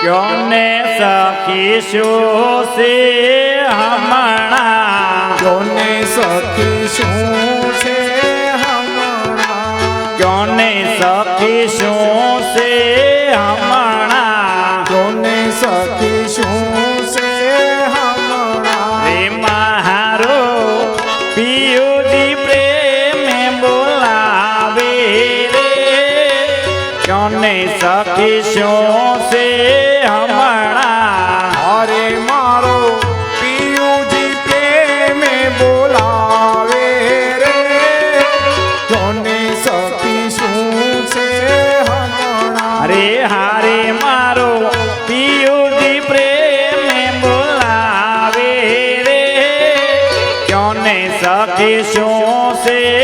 ક્યોને સખીશું છે હમણાં ક્યોને સખીશું છે હમણાં ક્યોને સખીશું છે હમણાં ક્યોને સખીશું છે હમણાં રે મહારો પિયુજી પ્રેમે બોલાવે રે ક્યોને સખીશું બાકી શું છે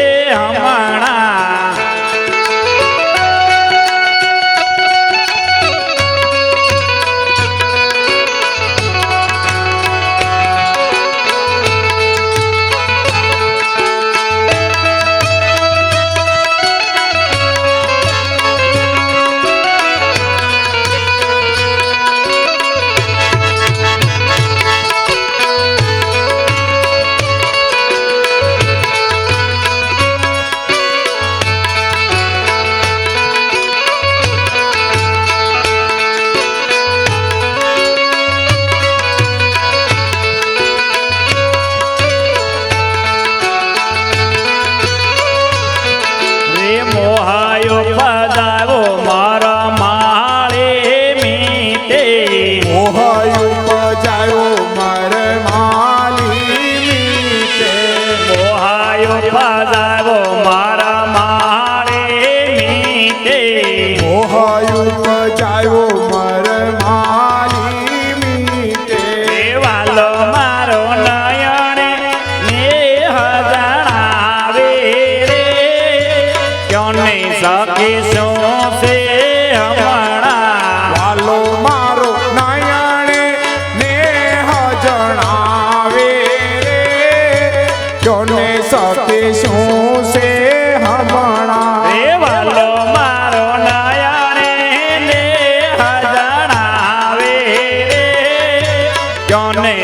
જાગો મારા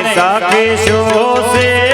સખી શોષે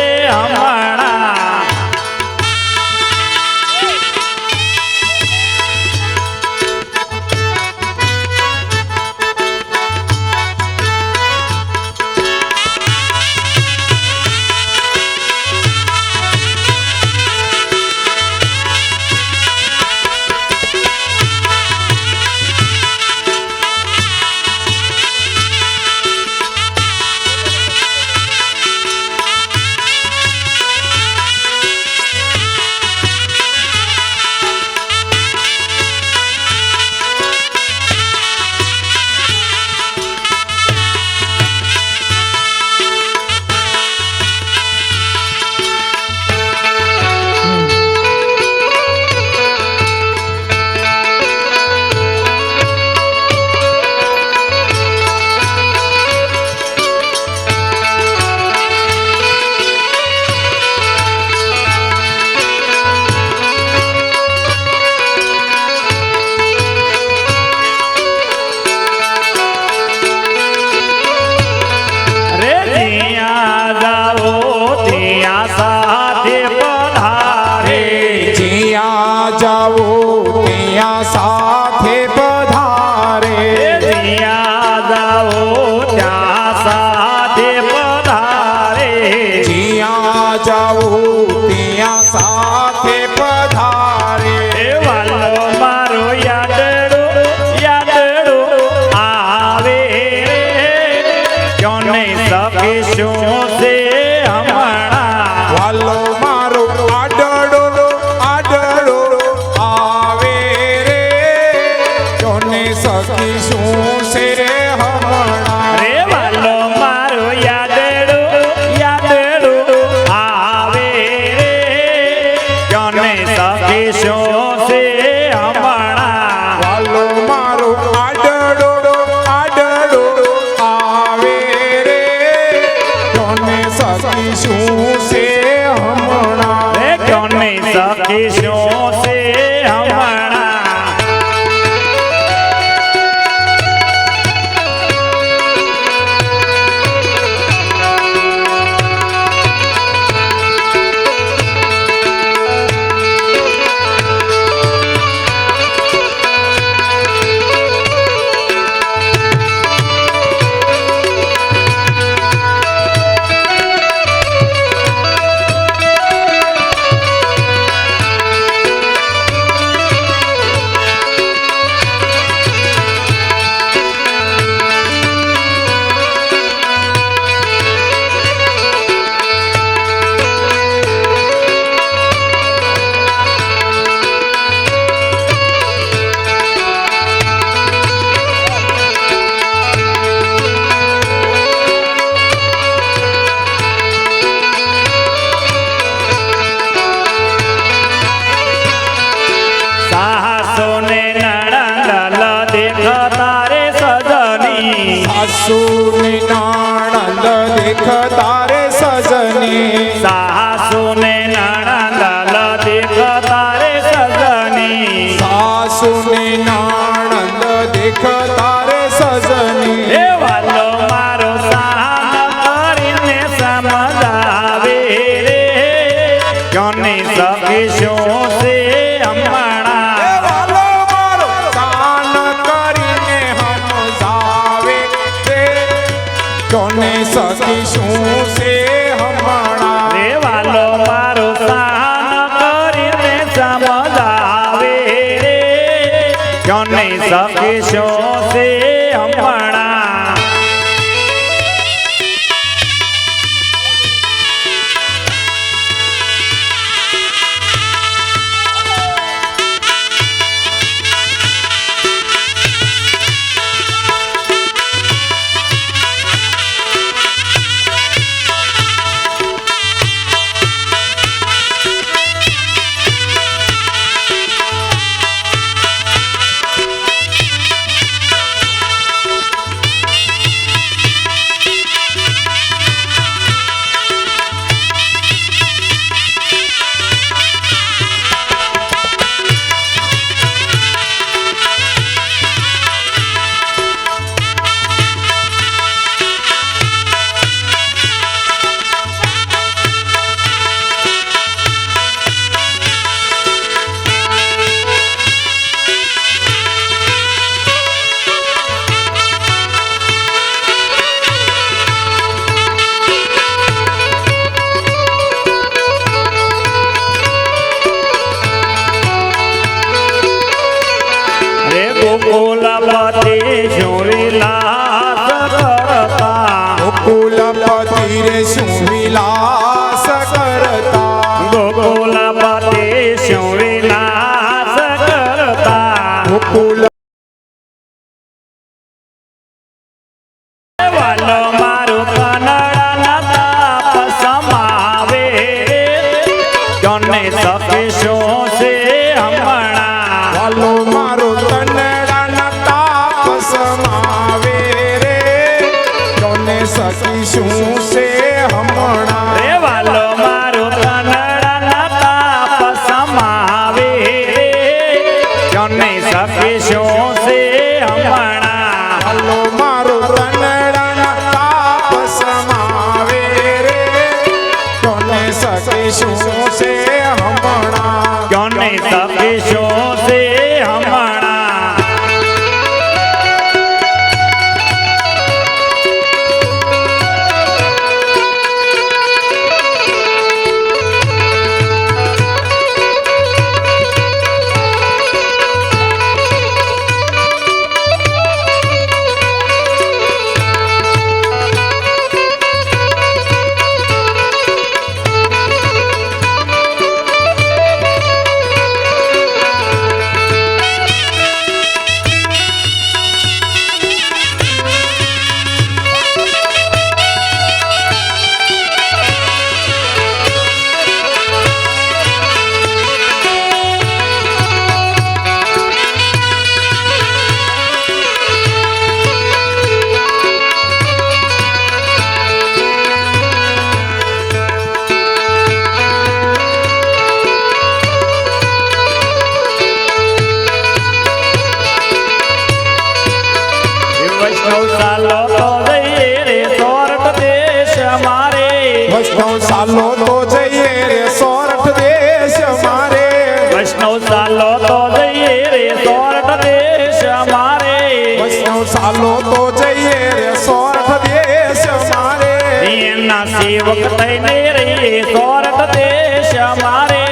વૈષ્ણવ સાલો તો જઈએ રે સોરઠ દેશ મારે વૈષ્ણવ સાલો તો જઈએ રે સોરઠ દેશ મારે વૈષ્ણવ સાલો તો જઈએ રે સોરઠ દેશ મારે એના સેવક થઈને રહીએ સોરઠ દેશ મારે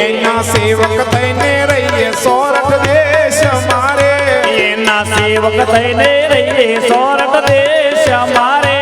એના સેવક થઈને રહીએ સોરઠ દેશ મારે એના સેવક થઈને રહીએ સોરઠ દેશ મારે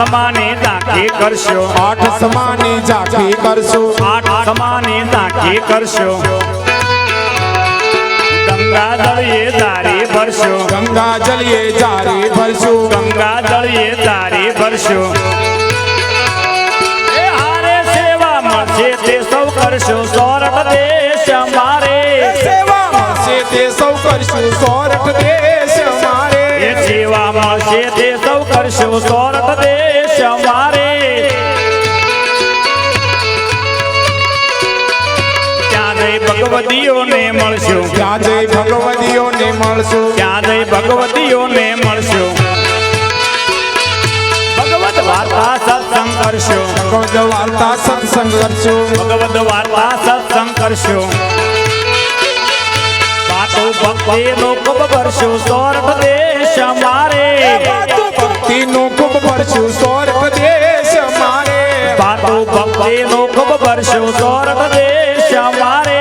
સમાની ઝાંખી કરશો આઠ સમાની ઝાંખી કરશો આઠ સમાની ઝાંખી કરશો ગંગા દળીએ દારી ભરશો ગંગા જલીએ જારી ભરશું ગંગા દળીએ દારી ભરશો એ હારે સેવા મળશે તે સૌ કરશો સોરઠ દેશ અમારે સેવા મળશે તે સૌ કરશું સોરઠ દેશ એ અમારે સેવા મળશે તે સૌ કરશો સોરઠ દેશ અમારે. ભગવતીઓને મળશું. ક્યાં જઈ ભગવતીઓને મળશું. ત્યાં જઈ ભગવતીઓને મળશો. ભગવત વાર્તા સત્સંગ કરશો. વાર્તા સત્સંગ કરશું. ભગવત વાર્તા સત્સંગ કરશો. વાતો ભક્તિનો ખૂબ કરશો સોરઠ દેશ અમારે. ભક્તિનું ખૂબ ભરશું સોરઠ દેશ અમારે. વાતો ભક્તિનો ખૂબ કરશો સોરઠ દેશ અમારે.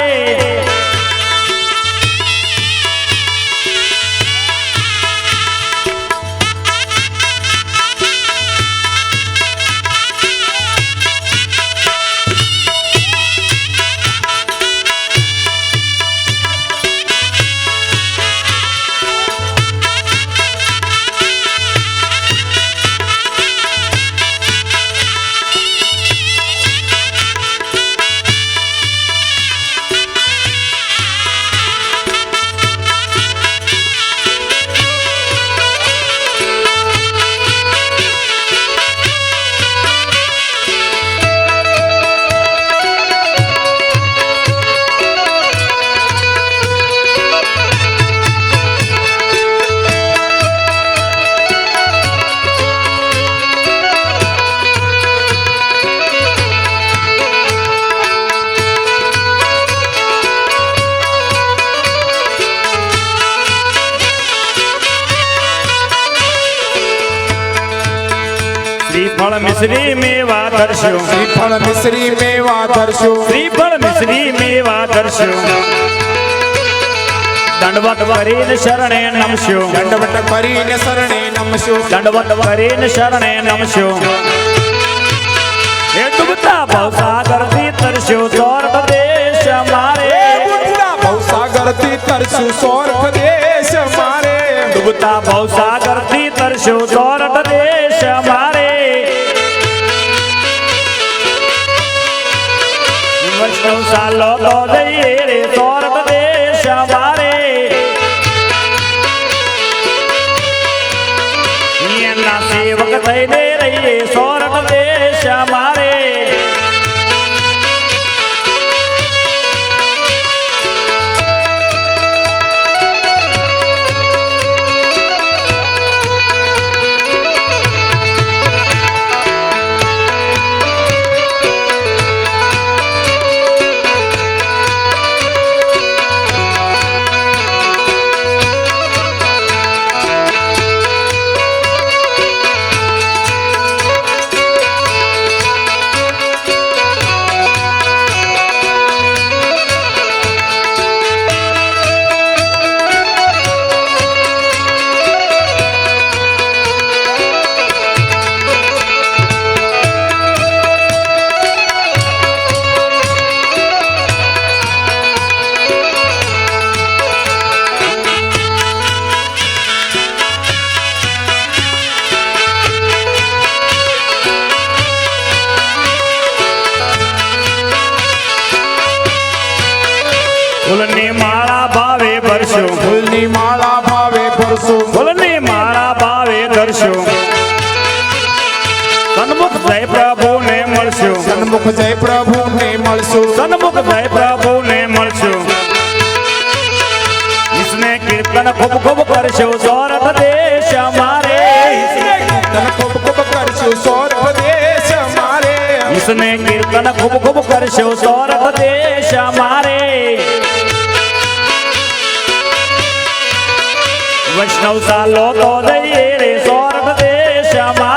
મિશ્રી મેવા ધરશો શ્રીફળ મિશ્રી મેવા ધરશો શ્રીફળ મિશ્રી મેવા ધરશો દંડવત કરીને શરણે નમશો દંડવટ કરીને શરણે નમશો દંડવત કરીને શરણે નમશો હે ડૂબતા ભવસાગરથી તરશો સ્વર્ગ દેશ અમારે ભવસાગરથી તરશો સ્વર્ગ દેશ મારે. ડૂબતા ભવસાગરથી તરસ્યો સ્વર્ગ સાલો સન્મુખ જય પ્રભુને મળશું. સન્મુખ જય પ્રભુને મળશું. ઈસને કીર્તન ખૂબ ખૂબ કરશો. સૌરભ દેશ અમારે. કીર્તન ખૂબ ખૂબ કરશો. સૌરભ દેશ અમારે. ઈસને કીર્તન ખૂબ ખૂબ કરશો. સૌરભ દેશ અમારે. વૈષ્ણવ સાલો તો દઈએ રે. સૌરભ દેશ અમારે.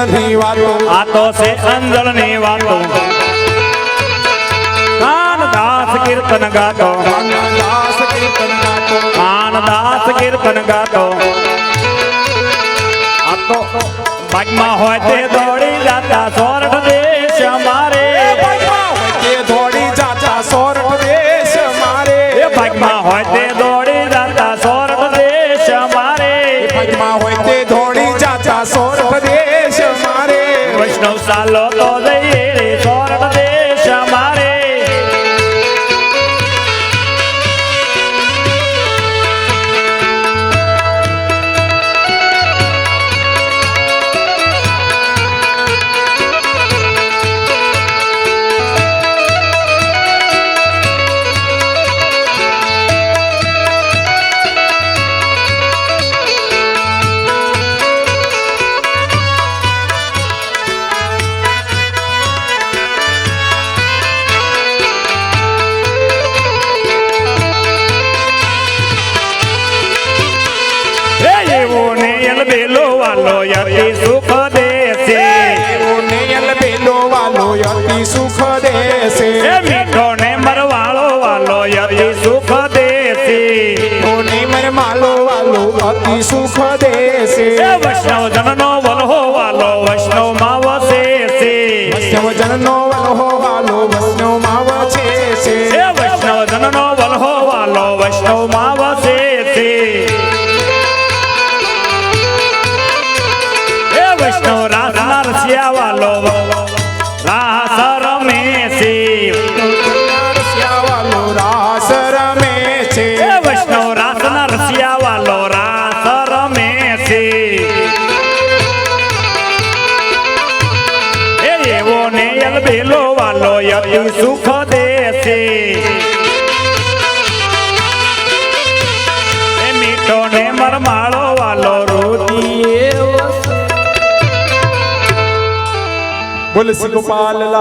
અંજણની વાતો આ તો છે અંજળની વાતો. કાનદાસ કીર્તન ગાતો. દાસ કીર્તન ગાતો. કાનદાસ કીર્તન ગાતો. આ તો ભાગમાં હોય તે દોડી જાતા સોરઠ દેશ અમારે. વૈષ્ણવ વાલો યતિ સુખ દેશે. એવો નેયલ બેલો વાલો અતિ સુખ દેશે? મીઠો ને મરવાળો વાલો યતિ સુખ દેશે. ઓ નેમર માલો વાલો અતિ સુખ દેશે? વૈષ્ણવ જનનો વલહો વાલો વૈષ્ણવમાં વસે છે વૈષ્ણવ જનનો વલ્હો વાલો વૈષ્ણવમાં વસે છે વૈષ્ણવ જનનો തുലസി ഗോപാല